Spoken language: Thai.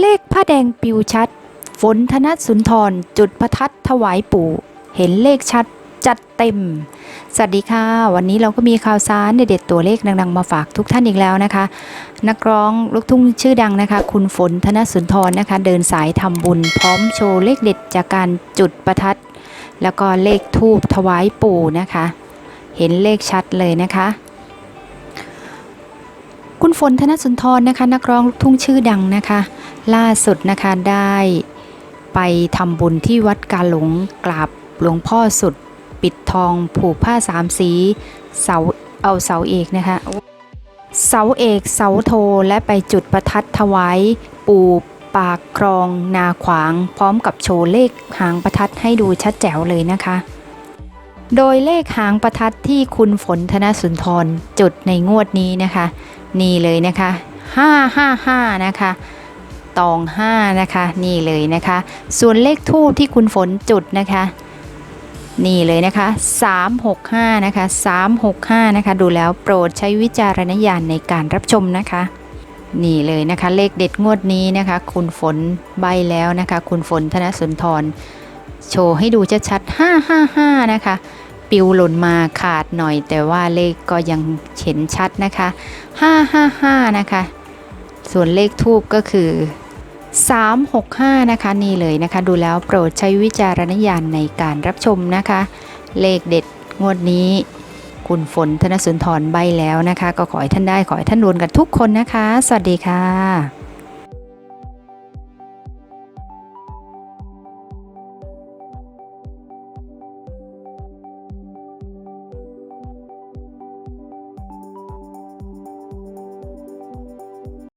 เลขผ้าแดงปิวชัด ฝนธนสุนทร จุดประทัดถวายปู่ เห็นเลขชัดจัดเต็ม สวัสดีค่ะ วันนี้เราก็มีข่าวสารเด็ดๆตัวเลขดังๆมาฝากทุกท่านอีกแล้วนะคะ นักร้องลูกทุ่งชื่อดังนะคะ คุณฝนธนสุนทรนะคะ เดินสายทำบุญพร้อมโชว์เลขเด็ดจากการจุดประทัด แล้วก็เลขทูบถวายปู่นะคะ เห็นเลขชัดเลยนะคะ คุณฝนธนสุนทรนะคะ นักร้องลูกทุ่งชื่อดังนะคะ ล่าสุดนะคะได้ไปทำบุญที่วัดกาหลงกราบหลวงพ่อสุด ปิดทองผูกผ้าสามสีเสาเอาเสาเอกนะคะเสาเอกเสาโทและไปจุดประทัดถวายปู่ปากครองนาขวาง พร้อมกับโชว์เลขหางประทัดให้ดูชัดแจ๋วเลยนะคะ โดยเลขหางประทัดที่คุณฝนธนสุนทรจุดในงวดนี้นะคะ นี่เลยนะคะ 555 นะคะตอง 5 นะคะ นี่เลยนะคะ ส่วนเลขทูบที่คุณฝนจุดนะคะ นี่เลยนะคะ 365 นะคะ 365 นะคะ ดูแล้วโปรดใช้วิจารณญาณในการรับชมนะคะ นี่เลยนะคะ เลขเด็ดงวดนี้นะคะ คุณฝนใบแล้วนะคะ คุณฝนธนสุนทร โชว์ให้ดูชัดๆ555 นะคะ ปิวหล่นมาขาดหน่อย แต่ว่าเลขก็ยังเห็นชัดนะคะ 555 นะคะ ส่วนเลขทูบก็คือ 365 นะคะนี่เลยนะคะ ดูแล้วโปรดใช้วิจารณญาณในการรับชมนะคะ เลขเด็ดงวดนี้คุณฝนธนสุนทรใบแล้วนะคะ ก็ขอให้ท่านได้ขอให้ท่านรวนกันทุกคนนะคะ สวัสดีค่ะ